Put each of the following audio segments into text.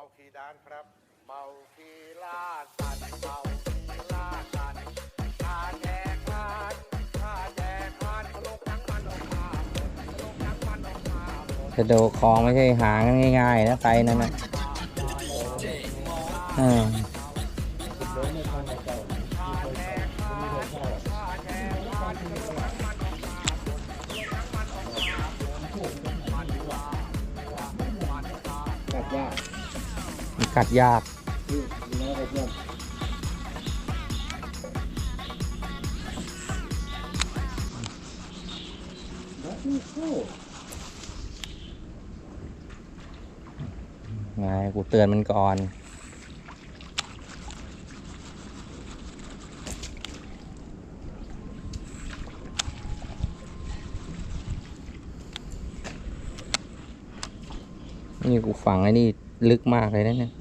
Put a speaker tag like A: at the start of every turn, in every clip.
A: มาคีดานครับ เมาคีลาดสันเมาคีลาดสันข้าแจกทานข้าแจกทานลงทั้งมันออกมาหมดลงทั้งมันออกมาหมด
B: จะโดคลองไม่ใช่หากันง่ายๆนะไตนั่นนะเออ
C: กัด
B: มันกัดยาก
C: ไม่เข้า
B: ไงกูเตือนมันก่อน นี่กูฝังไอ้นี่ ลึกมากเลยนะเนี่ย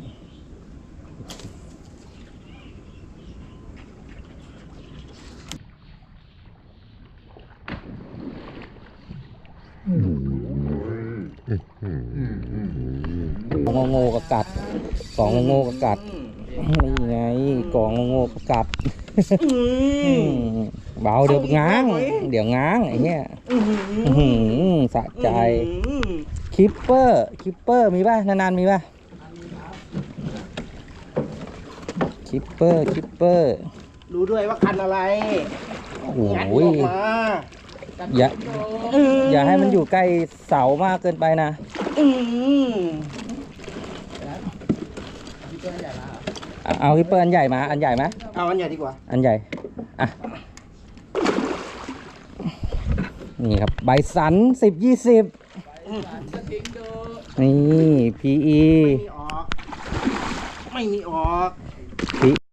B: ของโง่ๆก็กัดของโง่ๆก็กัดนี่ไงกองโง่ๆก็กัดอืมเบาเดี๋ยวง้าง เดี๋ยวง้างไอ้เนี้ยอื้อหือสะใจ คิปเปอร์คิปเปอร์มีป่ะนานๆมีป่ะคิปเปอร์คิปเปอร์
C: รู้ด้วยว่าคันอะไร
B: โอ้โห
C: งัดออกมา
B: อย่าอย่าให้มันอยู่ใกล้เสามากเกินไปนะ
C: อืม
B: เอาเอาคิปเปอร์อันใหญ่มาอันใหญ่ไหม
C: เอาอันใหญ่ดีกว่า
B: อันใหญ่อะนี่ครับใบสันสิบยี่สิบ นี่ PE
C: ไม่มีออก ไม่มีออก